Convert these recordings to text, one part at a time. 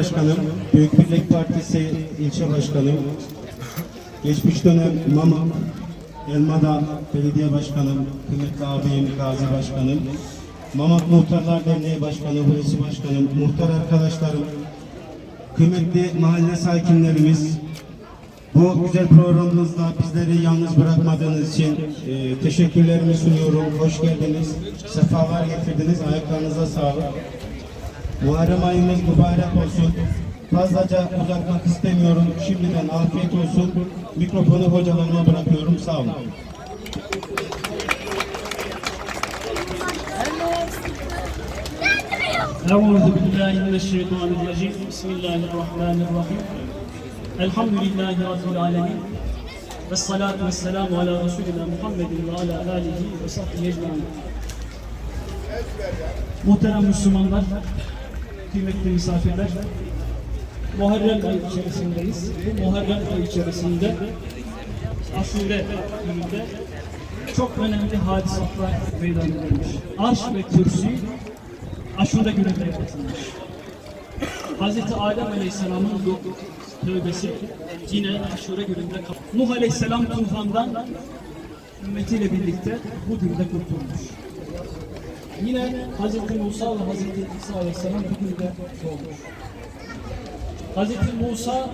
Başkanım, Büyük Birlik Partisi ilçe başkanım, geçmiş dönem Mama, Elmada Belediye Başkanım, kıymetli abim Gazi Başkanım, Mamak Muhtarlar Derneği Başkanı, Hulusi Başkanım, muhtar arkadaşlarım, kıymetli mahalle sakinlerimiz, bu güzel programımızda bizleri yalnız bırakmadığınız için e, teşekkürlerimi sunuyorum. Hoş geldiniz, sefalar getirdiniz, ayaklarınıza sağlık. Muharrem ayımız mübarek olsun. Fazlaca uzatmak istemiyorum. Şimdiden afiyet olsun. Mikrofonu hocalarıma bırakıyorum. Sağ olun. أعوذ بالله من الشيطان الرجيم بسم الله الرحمن الرحيم الحمد لله رب العالمين والصلاة والسلام على رسولنا محمد وعلى آله وصحبه أجمعين Muhterem Müslümanlar, kıymetli misafirler, Muharrem ayı içerisindeyiz. Bu Muharrem ayı içerisinde Aşure gününde çok önemli hadisatlar meydana gelmiş. Arş ve kürsü Aşure gününde yaratılmış. Hz. Adem Aleyhisselam'ın tövbesi yine Aşure gününde Nuh Aleyhisselam tufandan ümmetiyle birlikte bu günde kurtulmuş. Yine Hz. Musa ve Hz. İsa Aleyhisselam günde doğmuş. Hz. Musa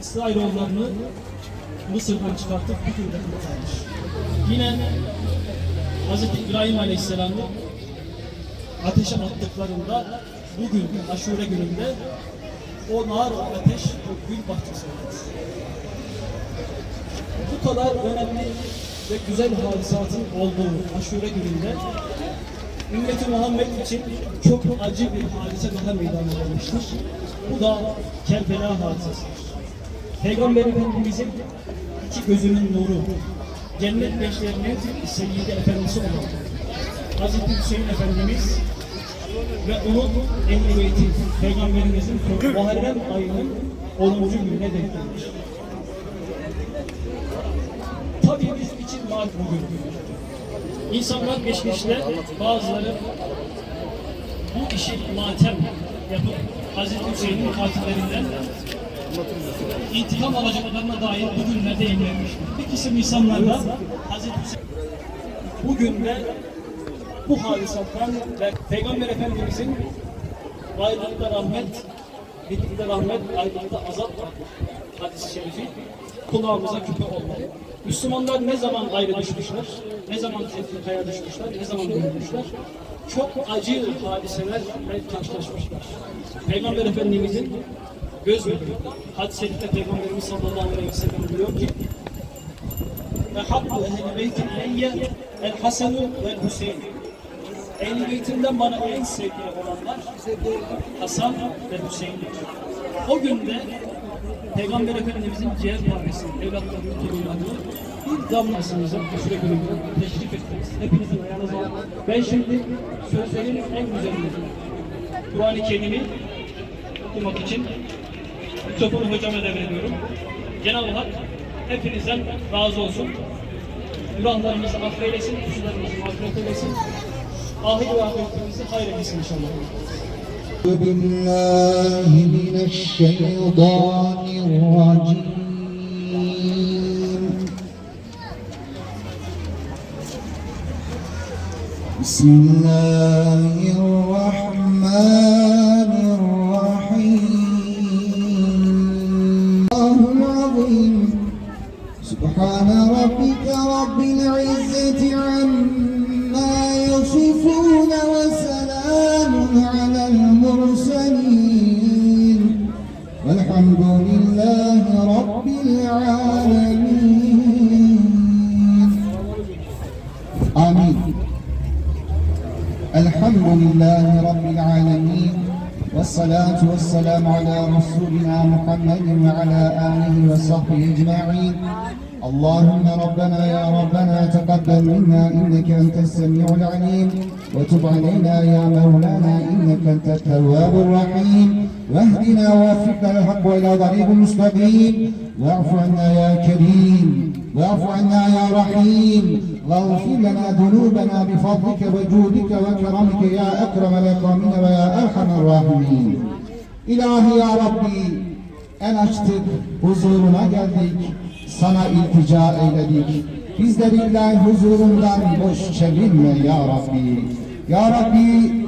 İsrailoğullarını Mısır'dan çıkartıp bu günde kurtarmış. Yine Hz. İbrahim Aleyhisselam'ı ateşe attıklarında bugün aşure gününde o nar o ateş o gül bahçesi olmuş. Bu kadar önemli ve güzel hadisatın olduğu aşure gününde ümmeti Muhammed için çok acı bir hadise daha meydana gelmiştir. Bu da Kerbela hadisesidir. Peygamber Efendimizin iki gözünün nuru, cennet beşlerinin seyyidi efendisi olan Hazreti Hüseyin Efendimiz ve onun ehli beyti Peygamberimizin Muharrem ayının 10. gününe denk gelmiş. Tabii bizim için var bugün. İnsanlar geçmişte bazıları bu işi matem yapıp Hazreti Hüseyin'in katillerinden intikam alacaklarına dair bugünlerde eğlenmiştir. Bir kısım insanlar da Hazreti Hüseyin bugün de bu hadisattan ve Peygamber Efendimizin ayrılıkta rahmet, birlikte rahmet, ayrılıkta azap hadis-i şerifi kulağımıza küpe olmalı. Müslümanlar ne zaman ayrı düşmüşler, ne zaman tefrikaya düşmüşler, ne zaman bölünmüşler, çok acı hadiselerle karşılaşmışlar. Peygamber Efendimizin göz bebeği, hadis-i Peygamberimiz sallallahu aleyhi ve sellem diyor ki ve habbu ehli beytin eyye el hüseyin Ehl-i Beyt'imden bana en sevgili olanlar Hasan ve Hüseyin'dir. O günde Peygamber Efendimizin ciğer parçası, evlatlarının torunlarını bir damlasınıza aşure gününde teşrif ettiniz. Hepinizin ayağınıza alın. Ben şimdi sözlerin en güzelini Kur'an-ı Kerim'i okumak için mikrofonu hocama devrediyorum. Cenab-ı Hak hepinizden razı olsun. Günahlarımızı affeylesin, kusurlarımızı mağfiret eylesin. Ahir ve ahiretimizi hayretsin inşallah. بالله من الشيطان الرجيم. بسم الله الرحمن الرحيم. الله العظيم. سبحان ربك رب العزة عما والحمد لله رب العالمين. آمين. الحمد لله رب العالمين. والصلاة والسلام على رسولنا محمد وعلى آله وصحبه أجمعين. اللهم ربنا يا ربنا تقبل منا إنك أنت السميع العليم. وتب علينا يا مولانا إنك أنت التواب الرحيم. واهدنا ووفقنا الحق إلى طريق مستقيم. واعف عنا يا كريم. واعف عنا يا رحيم. واغفر لنا ذنوبنا بفضلك وجودك وكرمك يا أكرم الأكرمين ويا أرحم الراحمين. İlahi ya Rabbi el açtık, huzuruna geldik, sana iltica eyledik. Bizleri ilahi huzurundan boş çevirme ya Rabbi. Ya Rabbi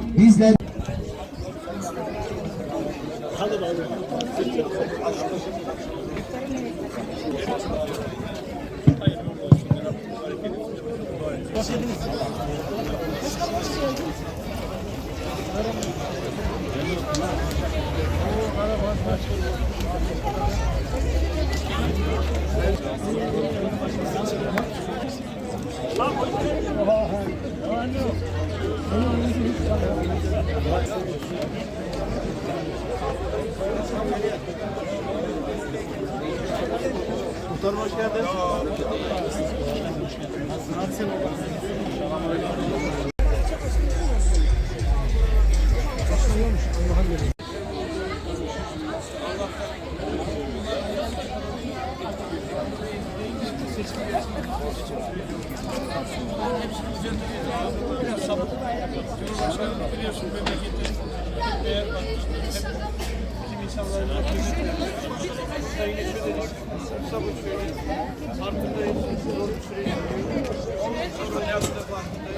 Muhtarım hoş geldin. Nasılsın? Hoş geldin. Nasılsın? Biraz sabır. Cumhurbaşkanı biliyorsun memleketin değer baktı. Bizim insanların Sayın Eşe dedik. Sabır söyledi. Farkındayız. Doğru süreyi. Ondan sonra yazıda farkındayız.